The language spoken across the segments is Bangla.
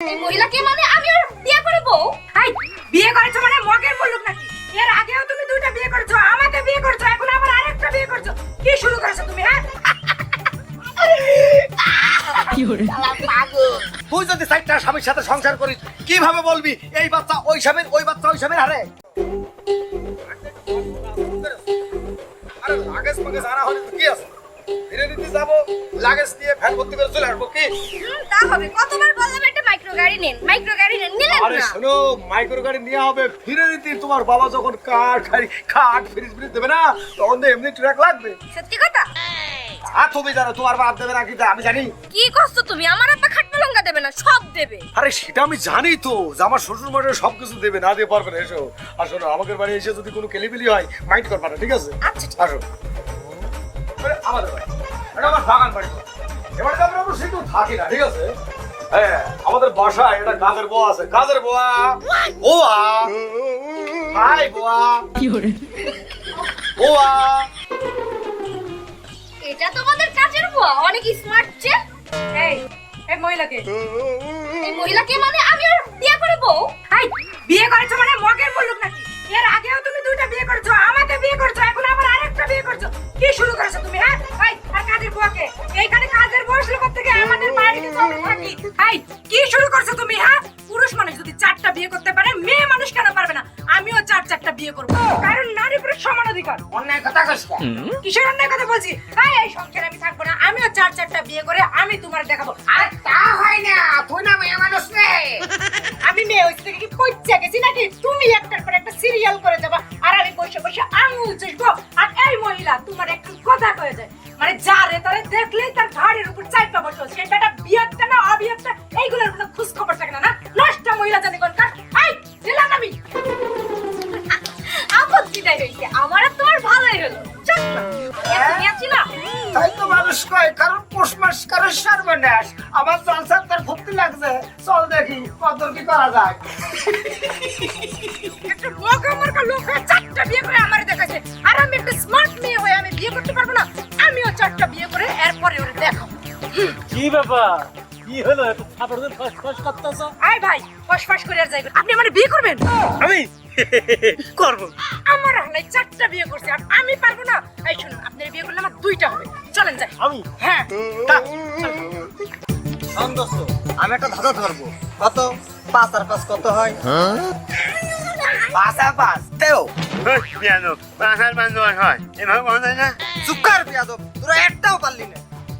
এই মহিলাকে মানে আমি আর বিয়ে করে বউ? হাই বিয়ে করেছ মানে মগের বলুক নাকি? এর আগেও তুমি দুইটা বিয়ে করেছ আমাকে বিয়ে করেছ এখন আবার আরেকটা বিয়ে করছ। কি শুরু করেছ তুমি হ্যাঁ? তুই যদি চারটা স্বামীর সাথে সংসার করিস কীভাবে বলবি এই বাচ্চা ওই স্বামীর ওই বাচ্চা ওই স্বামীর? হারে আরে লাগেজ মাগেজ আনা হলে তো কি আছে? ফিরে দিতে যাব লাগেজ দিয়ে ফ্যান ভর্তি করে চলে আসব কি? তা হবে কতবার বললাম গাড়ি নেন মাইক্রো গাড়ি নেন নিলেন আরে না? শোনো মাইক্রো গাড়ি নেওয়া হবে ফিরে দিতে তোমার বাবা যখন কাঠ খাই খাট ফ্রিজ ফ্রিজ দেবে না তখন তো এমনি ট্রাক লাগবে। সত্যি কথা? আর তুমি জানো তোমার বাপ দেবে না কি আমি জানি। কি করছ তুমি? আমার আব্বা খাট পালঙ্গা দেবে না সব দেবে। আরে সেটা আমি জানি তো যে আমার শ্বশুর মশাই সবকিছু দেবে না দিয়ে পারবে না এসো। আর শোনো আমাদের বাড়ি এসে যদি কোনো কেলিবিলি হয় মাইন্ড করবে না ঠিক আছে? আচ্ছা, আসো। আমাদের বাড়ি। এটা আমার বাগান বাড়ি এবার তো আমরা অবশ্যই থাকি না ঠিক আছে? আমাদের বাসায় এটা কাজের বউ আছে? কাজের বোয়া? বোয়া? হাই বোয়া? বোয়া? এটা তোমাদের কাজের বুয়া অনেক স্মার্ট যে। এই এই মহিলাকে। এই মহিলাকে মানে আমি আর বিয়ে করে বউ? হাই বিয়ে করেছ মানে মগের বলুক নাকি? এর আগেও তুমি দুইটা বিয়ে করেছ আমাকে বিয়ে করেছ হাই কি শুরু করছ তুমি হ্যাঁ? পুরুষ মানুষ যদি চারটা বিয়ে করতে পারে মেয়ে মানুষ কেন পারবে না? আমিও চার চারটা বিয়ে করব। কারণ নারী পুরুষ সমান অধিকার। অন্যায় কথা কইছ কিসের অন্যায় কথা বলছি? হাই এই সংসারে আমি থাকব না আমিও চার চারটা বিয়ে করে আমি তোমার দেখাবো। আর তা হয় না তুই না মেয়ে মানুষ রে। আমি মেয়ে হইছি কি পইচা গেছি নাকি? তুমি একটার পর একটা মানুষ কয় কারণ পোষ মাস কারণ সর্বনাশ। আমার জলসার তার ভক্তি লাগছে। চল দেখি কত কি করা যায়। একটা মগা মরকা লোক হয়ে চারটা বিয়ে করে আমারে দেখাচ্ছে আর আমি একটা স্মার্ট মেয়ে হয়ে আমি বিয়ে করতে পারব না। আমিও চারটা বিয়ে করে এরপরে ওরে দেখাবো কি ব্যাপার? কি হলো? এত ফাটার ফস ফস করতেছ? আয় ভাই ফস ফস করে আর যাইবেন আপনি আমার বিয়ে করবেন? আমি? করব। আমার হালাই চারটা বিয়ে করছে আর আমি পারব না। এই শুনুন আপনার বিয়ে করলে আমার দুইটা হবে। চলেন যাই। আমি? হ্যাঁ। আমি একটা ধাঁধা ধরবো। কত? পাঁচ আর পাঁচ কত হয়? পাঁচ আর পাঁচ তেও পিয়ানো পাঁচার পাঁচ দশ হয়। এভাবে কোনো না? চুকার পিয়াদব তোরা একটাও পারলি না।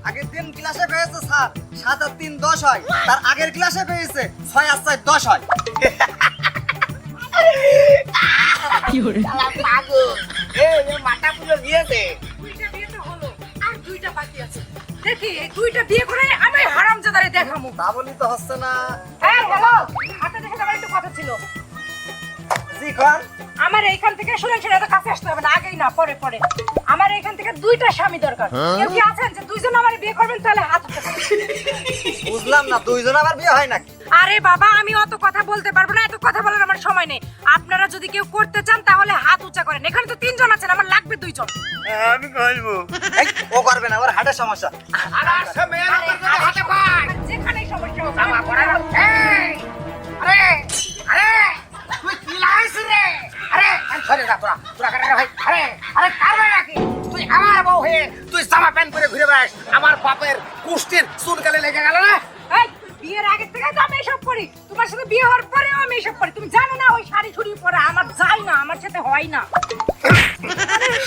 আগের দিন ক্লাসে পেয়েছে স্যার সাত আর তিন দশ হয়। তার আগের ক্লাসে পেয়েছে ছয় আর ছয় দশ হয়। দুইটা বিয়ে এই দুইটা বিয়ে করে আমি হারামজাদারে দেখামু। তা বলি তো হচ্ছে না। হ্যাঁ হ্যালো হাতে দেখে আমার একটু কথা ছিল। জি খান আমার এইখান থেকে শুনেন শুনে কাছে আসতে হবে না আগেই না পরে পরে। আমার এইখান থেকে দুইটা স্বামী দরকার। কেউ কি আছেন যে দুইজন আমার বিয়ে করবেন তাহলে হাত বুঝলাম না দুইজন আমার বিয়ে হয় নাকি? আরে বাবা আমি অত কথা বলতে পারব না এত কথা বলার আমার সময় নেই। আপনারা যদি কেউ করতে চান তাহলে হাত উঁচা করেন। এখানে তো তিনজন আছেন আমার লাগবে দুইজন। আমি করব ও করবে না ওর হাটের সমস্যা। যেখানেই সমস্যা আরে আরে তুই কি লাগাইছিস রে? আরে সরে যা তোরা তোরা কেন ভাই? আরে আরে কার ভাই নাকি তুই আমার বউ হয়ে তুই জামা প্যান্ট পরে ঘুরে বেড়াস। আমার বাপের কুষ্টির চুনকালে লেগে গেল না? এই, বিয়ের আগে থেকে তো আমি এসব করি। তোমার সাথে বিয়ে হওয়ার পরেও আমি এসব করি। তুমি জানো না ওই শাড়ি ছুড়ি পরে আমার যাই না আমার সাথে হয় না।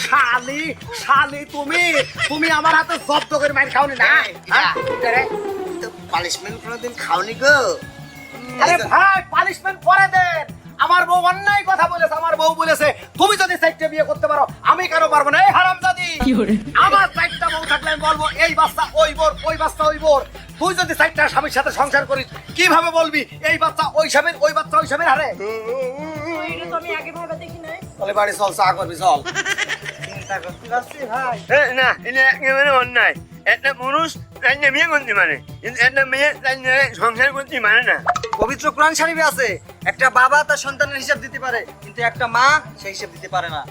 শালি শালি তুমি। তুমি আমার হাতে জব্দ করে মার খাওনি না? হ্যাঁ? আরে পানিশমেন্ট কোনোদিন খাওনি গো? আরে ভাই পানিশমেন্ট পরে দেন। আমার বউ অন্যায় কথা বলেছে আমার বউ বলেছে তুমি যদি চারটে বিয়ে করতে পারো আমি কেন পারব না? এই হারামজাদি আমার চারটা বউ থাকলে আমি বলব এই বাচ্চা ওই বোর ওই বাচ্চা ওই বোর। তুই যদি চারটা স্বামীর সাথে সংসার করিস কীভাবে বলবি? এই বাচ্চা ওই স্বামীর ওই বাচ্চা ওই স্বামীর হারে? আমি আগে ভাবে দেখি নাই। তাহলে বাড়ি চল চা করবি চল। না এটা একেবারে অন্যায়। একটা পুরুষ তাই নিয়ে বিয়ে করতে পারে কিন্তু একটা মেয়ে তাই নিয়ে সংসার করতে পারে না। পবিত্র কোরআন শরীফে আছে একটা বাবা তার সন্তানের হিসাব দিতে পারে কিন্তু একটা মা সেই হিসাব দিতে পারে না।